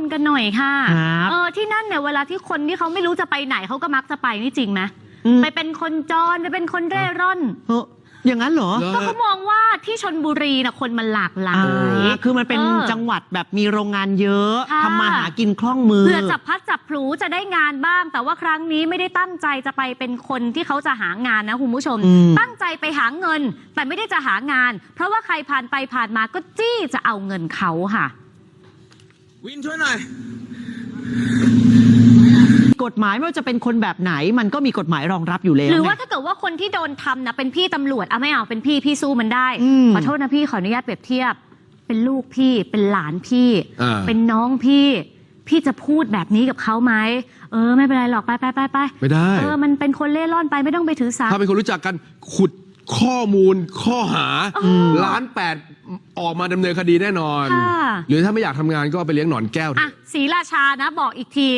นกันหน่อยค่ะครับเออที่นั่นเนี่ยเวลาที่คนที่เขาไม่รู้จะไปไหนเขาก็มักจะไปนี่จริงไหมอืม ไปเป็นคนจรไปเป็นคนเร่ร่อน เอออย่างนั้นเหรอเหรอก็เขามองว่าที่ชนบุรีนะคนมันหลากหลาอ่ายคือมันเป็นออจังหวัดแบบมีโรงงานเยอะค่ะ ทำมาหากินคล่องมือ เพื่อจับพัดจับพลูจะได้งานบ้าง แต่ว่าครั้งนี้ไม่ได้ตั้งใจจะไปเป็นคนที่เขาจะหางานนะคุณผู้ชม อืม ตั้งใจไปหาเงิน แต่ไม่ได้จะหางาน เพราะว่าใครผ่านไปผ่านมาก็จี้จะเอาเงินเขาค่ะ วินช่วยหน่อย กฎหมายไม่ว่าจะเป็นคนแบบไหน มันก็มีกฎหมายรองรับอยู่แล้วหรือว่าไง ถ้าเกิดว่าคนที่โดนทำนะเป็นพี่ตำรวจเอาไม่เอาเป็นพี่พี่สู้มันได้อืม ขอโทษนะพี่ขออนุญาตเปรียบเทียบ เป็นลูกพี่ เป็นหลานพี่ อ่า เป็นน้องพี่ พี่จะพูดแบบนี้กับเขาไหมเออ ไม่เป็นไรหรอกไปไปไปไปไม่ได้ เออมันเป็นคนเล่ร่อนไปไม่ต้องไปถือสา ถ้าเป็นคนรู้จักกันขุด ข้อมูลข้อหาล้านแปดออกมาดำเนินคดีแน่นอน ค่ะ หรือถ้าไม่อยากทำงานก็ไปเลี้ยงหนอนแก้วเถอะอะศรีราชานะบอกอีกที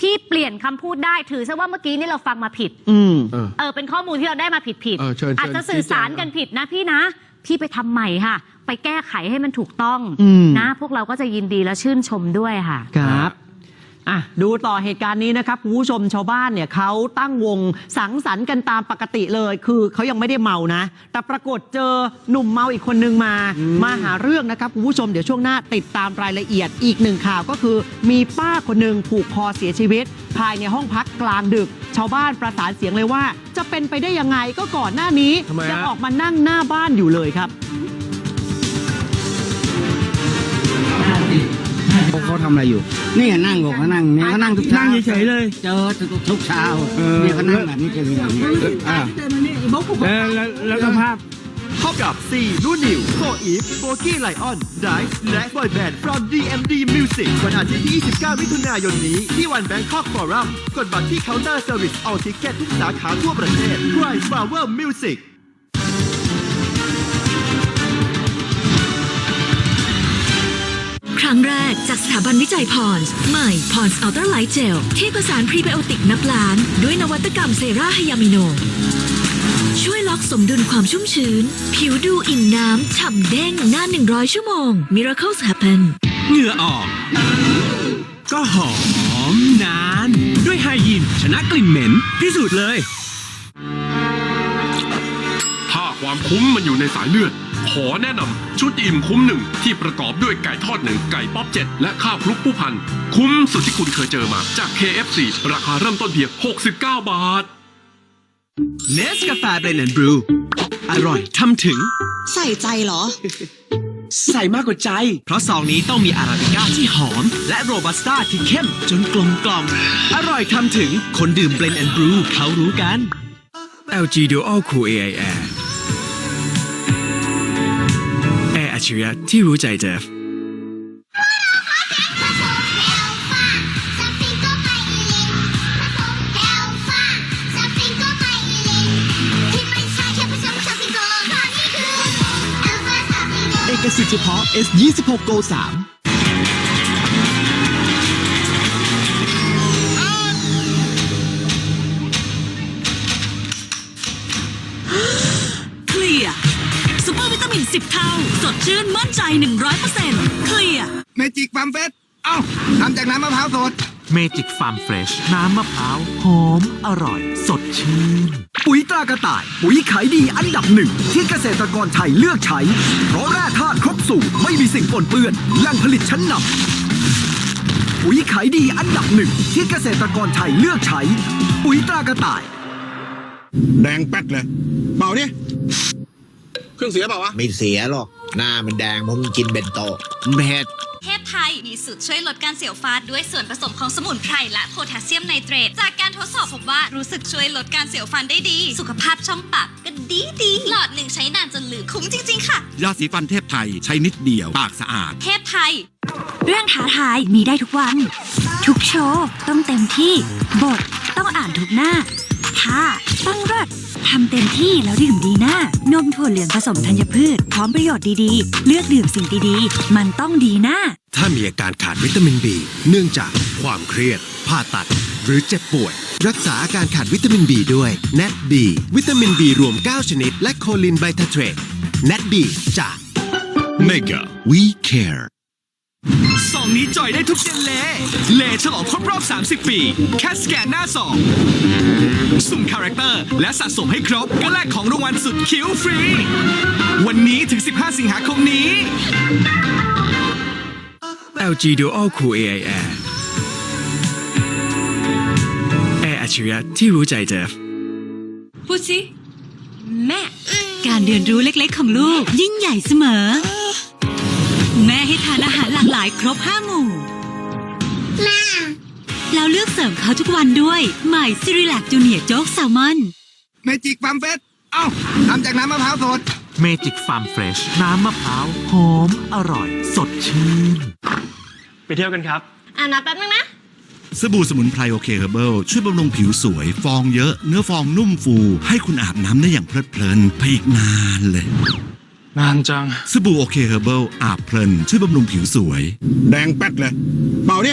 พี่เปลี่ยนคำพูดได้ถือซะว่าเมื่อกี้นี่เราฟังมาผิด อืม เออ เออเป็นข้อมูลที่เราได้มาผิดผิดเออเชิญเชิญอาจจะสื่อสารกันผิดนะพี่นะ พี่ไปทำใหม่ค่ะ ไปแก้ไขให้มันถูกต้องอืม นะ พวกเราก็จะยินดีและชื่นชมด้วยค่ะ ครับ อะดูต่อเหตุการณ์นี้นะครับคุณผู้ชมชาวบ้านเนี่ยเขาตั้งวงสังสรรค์กันตามปกติเลย คือเขายังไม่ได้เมานะ แต่ปรากฏเจอหนุ่มเมาอีกคนนึงมา มาหาเรื่องนะครับคุณผู้ชมเดี๋ยวช่วงหน้าติดตามรายละเอียดอีกหนึ่งข่าวก็คือ มีป้าคนหนึ่งผูกคอเสียชีวิต ภายในห้องพักกลางดึก ชาวบ้านประสานเสียงเลยว่า จะเป็นไปได้ยังไงก็ก่อนหน้านี้ทำไมฮะยังออกมานั่งหน้าบ้านอยู่เลยครับ เขาเขาทำอะไรอยู่ นี่นั่งบอกเขานั่งเนี่ยเขานั่งทุกเช้านั่งเฉยๆเลย เจอทุกทุกเช้าเออ เนี่ยเขานั่งแบบนี้เจอแบบนี้อ่า แล้วแล้วแล้วสภาพ พบกับ4นุ่นนิวโฟอีฟโบกี้ไลออนไดฟ์และบอยแบนด์ from DMD Music วันอาทิตย์ที่ 29 มิถุนายนนี้ ที่วันแบงคอกฟอรัมกดบัตรที่เคาน์เตอร์เซอร์วิสออทิเก็ตทุกสาขาทั่วประเทศ Price Power Music รั้งแรกจากสถาบันวิจัยพรส์ใหม่พรส์อัลตร้าไลท์เจลที่ผสานพรีไบโอติกนับล้าน ด้วยนวัตกรรมเซราไฮยามิโน ช่วยล็อกสมดุลความชุ่มชื้น ผิวดูอิ่มน้ำฉ่ำเด้งนาน 100 ชั่วโมง Miracles happen เหงื่อออก ก็หอมนาน ด้วยไฮยีนชนะกลิ่นเหม็นพิสูจน์เลย ความคุ้มมันอยู่ในสายเลือด ขอแนะนำชุดอิ่มคุ้มหนึ่งที่ประกอบด้วยไก่ทอดหนึ่งไก่ป๊อปเจ็ดและข้าวคลุกผู้พัน คุ้มสุดที่คุณเคยเจอมาจาก KFC ราคาเริ่มต้นเพียง 69 บาท เนสกาแฟเบรนด์บรูอร่อยทำถึง ใส่ใจเหรอ ใส่มากกว่าใจ เพราะซองนี้ต้องมีอาราบิก้าที่หอม และโรบัสต้าที่เข้มจนกลมกล่อม อร่อยทำถึงคนดื่มเบรนด์บรูเขารู้กัน LG Dual Cool AI Air แอร์อัจฉริยะที่รู้ใจเจฟเอกสิทธิ์เฉพาะ S26 Go 3เคลียร์ซูเปอร์วิตามิน10เท่า สดชื่นมั่นใจ 100%เคลียร์เมจิกฟาร์มเฟสเอ้าทำจากน้ำมะพร้าวสด เมจิกฟาร์มเฟรชน้ำมะพร้าวหอมอร่อย สดชื่น ปุ๋ยตรากระต่าย ปุ๋ยขายดีอันดับหนึ่ง ที่เกษตรกรไทยเลือกใช้ เพราะแร่ธาตุครบสูตรไม่มีสิ่งปนเปื้อนแหล่งผลิตชั้นนำปุ๋ยขายดีอันดับหนึ่ง ที่เกษตรกรไทยเลือกใช้ ปุ๋ยตรากระต่าย แดงแป๊ดเลย เปล่าเนี่ยเค รื่องเสียเปล่าวะ ไม่เสียหรอก หน้ามันแดงเพราะมันกินเบนโตะเผ็ด เทพไทยมีสูตรช่วยลดการเสียวฟาดด้วยส่วนผสมของสมุนไพรและโพแทสเซียมไนเตรตจากการทดสอบพบว่ารู้สึกช่วยลดการเสียวฟันได้ดี สุขภาพช่องปากก็ดีดีหลอดหนึ่งใช้นานจนลืมคุ้มจริง ๆ ค่ะ ยาสีฟันเทพไทยใช้นิดเดียว ปากสะอาด เทพไทย เรื่องท้าทายมีได้ทุกวัน ทุกโชว์ต้องเต็มที่ บทต้องอ่านทุกหน้า ท่าต้องรดทำเต็มที่แล้วดื่มดีหน้านมถั่วเหลืองผสมธัญพืช พร้อมประโยชน์ดีๆ เลือกดื่มสิ่งดีๆ มันต้องดีหน้า ถ้ามีอาการขาดวิตามินบีเนื่องจากความเครียด ผ่าตัด หรือเจ็บป่วย รักษาอาการขาดวิตามินบีด้วย n a t B วิตามินบีรวม 9 ชนิด และโคลินไบทาเทรต n a t B จาก Mega We Care ส2นี้จอยได้ทุกเดือนเลเลฉลองครบรอบ 30 ปี แค่สแกนหน้าซองสุ่มคาแรคเตอร์ และสะสมให้ครบ ก็แลกของรางวัลสุดคิ้วฟรี วันนี้ถึง 15 สิงหาคมนี้ LG Dual Cool AI Air แอร์อัจฉริยะที่รู้ใจเจฟพูดสิ แม่ การเรียนรู้เล็กๆของลูก ยิ่งใหญ่เสมอ แม่ให้ทานอาหารหลากหลายครบห้าหมู่แล้วเลือกเสริมเขาทุกวันด้วยใหม่ซิริลักจูเนียโจ๊กแซลมอน เมจิกฟาร์มเฟสเอ้าทำจากน้ำมะพร้าวสด เมจิกฟาร์มเฟรชน้ำมะพร้าวหอมอร่อย สดชื่น ไปเที่ยวกันครับ อ่านะแป๊บนึงนะ สบู่สมุนไพรโอเคเฮอร์เบิลช่วยบำรุงผิวสวย ฟองเยอะ เนื้อฟองนุ่มฟู ให้คุณอาบน้ำได้อย่างเพลิดเพลินไปอีกนานเลย นานจัง สบู่โอเคเฮอร์เบิลอาบเพลินช่วยบำรุงผิวสวย แดงแป๊ดเลย เป่าดิ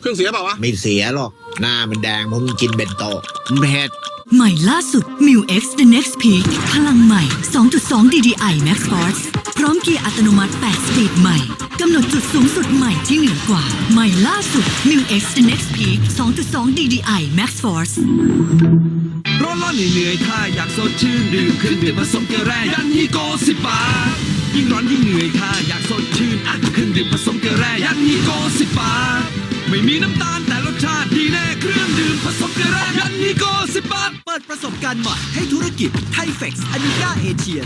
เครื่องเสียเปล่าวะ ไม่เสียหรอก หน้ามันแดงเพราะมึงกินเบนโตะเผ็ดใหม่ล่าสุด m u X The Next Peak พลังใหม่ 2.2 DDI Max Force พร้อมเกียร์อัตโนมัติ 8 สปีดใหม่ กำหนดจุดสูงสุดใหม่ที่เหนือกว่า ใหม่ล่าสุด m u X The Next Peak 2.2 DDI Max Force ร้อนร้อนเหนื่อยๆถ้าอยากสดชื่นดื่มเครื่องดื่มผสมเกลือแร่ยันฮีโกสิบบาทยิ่งร้อนยิ่งเหนื่อยถ้าอยากสดชื่นอะเครื่องดื่มผสมเกลือแร่ยันฮีโกสิบบาทไม่มีน้ำตาลแต่รสชาติดีแน่เครื่องดื่มผสมเกลือแร่ยันฮีโกสิบบาทเปิดประสบการณ์ใหม่ให้ธุรกิจไทเฟกซ์อนิกาเอเชีย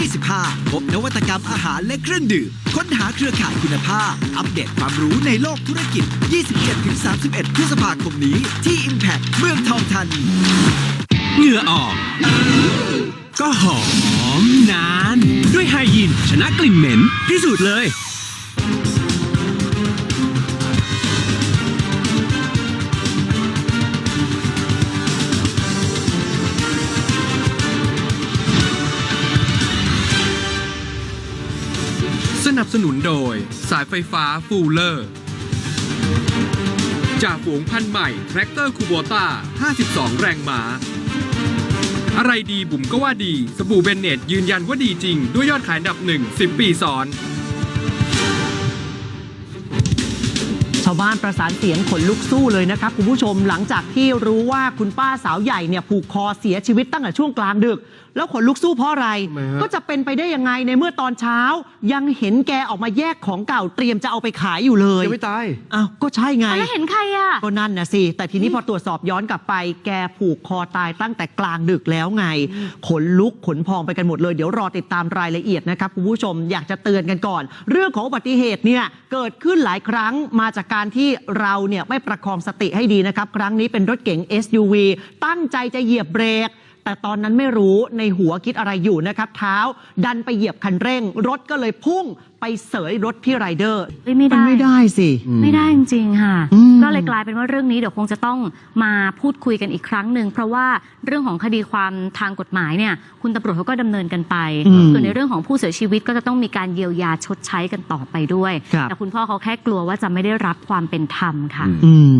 2025 พบนวัตกรรมอาหารและเครื่องดื่ม ค้นหาเครือข่ายคุณภาพ อัปเดตความรู้ในโลกธุรกิจ 27-31 พฤษภาคมนี้ที่ Impact เมืองทองธานี เหงื่อออก ก็หอมนาน ด้วยไฮยีนชนะกลิ่นเหม็นพิสูจน์เลย สนับสนุนโดยสายไฟฟ้าฟูลเลอร์ จากฝูงพันธุ์ใหม่ แทรกเตอร์คูโบต้า 52 แรงม้า อะไรดีบุ๋มก็ว่าดี สบู่เบนเนตยืนยันว่าดีจริง ด้วยยอดขายอันดับหนึ่ง10 ปีซ้อนาวบ้านประสานเสียงขนลุกสู้เลยนะครับคุณผู้ชมหลังจากที่รู้ว่าคุณป้าสาวใหญ่เนี่ยผูกคอเสียชีวิตตั้งแต่ช่วงกลางดึก แล้วขนลุกสู้เพราะอะไร ทำไมฮะ ก็จะเป็นไปได้ยังไงในเมื่อตอนเช้า ยังเห็นแกออกมาแยกของเก่าเตรียมจะเอาไปขายอยู่เลยยังไม่ตาย อ้าวก็ใช่ไง แล้วเห็นใครอะ ก็นั่นนะสิ แต่ทีนี้พอตรวจสอบย้อนกลับไป แกผูกคอตายตั้งแต่กลางดึกแล้วไง ขนลุกขนพองไปกันหมดเลย เดี๋ยวรอติดตามรายละเอียดนะครับคุณผู้ชมอยากจะเตือนกันก่อน เรื่องของอุบัติเหตุเนี่ยเกิดขึ้นหลายครั้งมาจากการที่เราเนี่ยไม่ประคองสติให้ดีนะครับ ครั้งนี้เป็นรถเก๋ง SUV ตั้งใจจะเหยียบเบรก แต่ตอนนั้นไม่รู้ในหัวคิดอะไรอยู่นะครับ เท้าดันไปเหยียบคันเร่ง รถก็เลยพุ่งไปเสยรถพี่ไรเดอร์เฮ้ยไม่ได้ นไม่ได้สิ ไม่ได้จริงๆค่ะ อืม ก็เลยกลายเป็นว่าเรื่องนี้เดี๋ยวคงจะต้องมาพูดคุยกันอีกครั้งหนึ่งเพราะว่าเรื่องของคดีความทางกฎหมายเนี่ยคุณตำรวจเขาก็ดำเนินกันไป อืมส่วนในเรื่องของผู้เสียชีวิตก็จะต้องมีการเยียวยาชดใช้กันต่อไปด้วย ครับ แต่คุณพ่อเขาแค่กลัวว่าจะไม่ได้รับความเป็นธรรมค่ะ อืม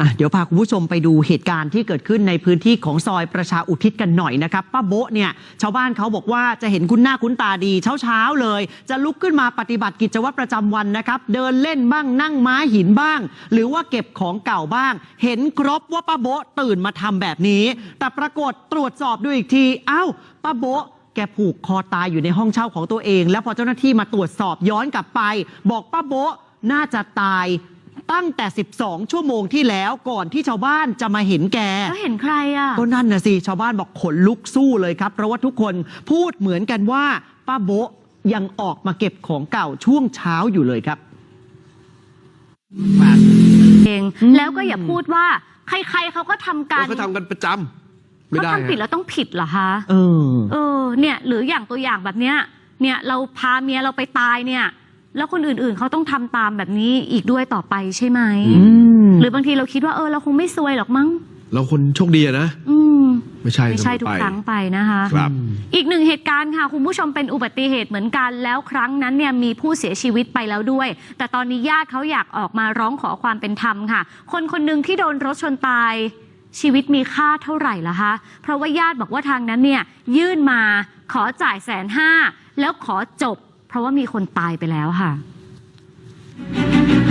อะเดี๋ยวพาคุณผู้ชมไปดูเหตุการณ์ที่เกิดขึ้นในพื้นที่ของซอยประชาอุทิศกันหน่อยนะครับป้าโบ๊ะเนี่ยชาวบ้านเขาบอกว่าจะเห็นคุณหน้าคุ้นตาดีเช้าเช้าๆเลย จะลุกขึ้นมาปฏิบัติกิจวัตรประจำวันนะครับ เดินเล่นบ้างนั่งม้าหินบ้าง หรือว่าเก็บของเก่าบ้าง เห็นครบว่าป้าโบ๊ะตื่นมาทำแบบนี้ แต่ปรากฏตรวจสอบดูอีกทีอ้าวป้าโบ๊ะแกผูกคอตายอยู่ในห้องเช่าของตัวเอง แล้วพอเจ้าหน้าที่มาตรวจสอบย้อนกลับไป บอกป้าโบ๊ะน่าจะตาย ตั้งแต่ 12 ชั่วโมงที่แล้วก่อนที่ชาวบ้านจะมาเห็นแก แล้วเห็นใครอะ ก็นั่นนะสิชาวบ้านบอกขนลุกสู้เลยครับ เพราะว่าทุกคนพูดเหมือนกันว่า ป้าโบ๊ะยังออกมาเก็บของเก่าช่วงเช้าอยู่เลยครับ เองแล้วก็อย่าพูดว่า ใครๆเขาก็ทำกันเขาทำกันประจำไม่เขาได้ทำผิดฮะแล้วต้องผิดเหรอคะเออ เออเนี่ย หรืออย่างตัวอย่างแบบเนี้ยเนี่ยเราพาเมียเราไปตายเนี่ย แล้วคนอื่นๆ เขาต้องทำตามแบบนี้อีกด้วยต่อไปใช่ไหมอืมหรือบางทีเราคิดว่าเออเราคงไม่ซวยหรอกมั้ง เราคนโชคดีอะนะ อืม ไม่ใช่ไม่ใช่เสมอทุกไปครั้งไปนะคะ ครับ อีกหนึ่งเหตุการณ์ค่ะ คุณผู้ชมเป็นอุบัติเหตุเหมือนกัน แล้วครั้งนั้นเนี่ยมีผู้เสียชีวิตไปแล้วด้วย แต่ตอนนี้ญาติเขาอยากออกมาร้องขอความเป็นธรรมค่ะ คนคนหนึ่งที่โดนรถชนตาย ชีวิตมีค่าเท่าไหร่ล่ะคะเพราะว่าญาติบอกว่าทางนั้นเนี่ยยื่นมาขอจ่ายแสนห้าแล้วขอจบ เพราะว่ามีคนตายไปแล้วค่ะ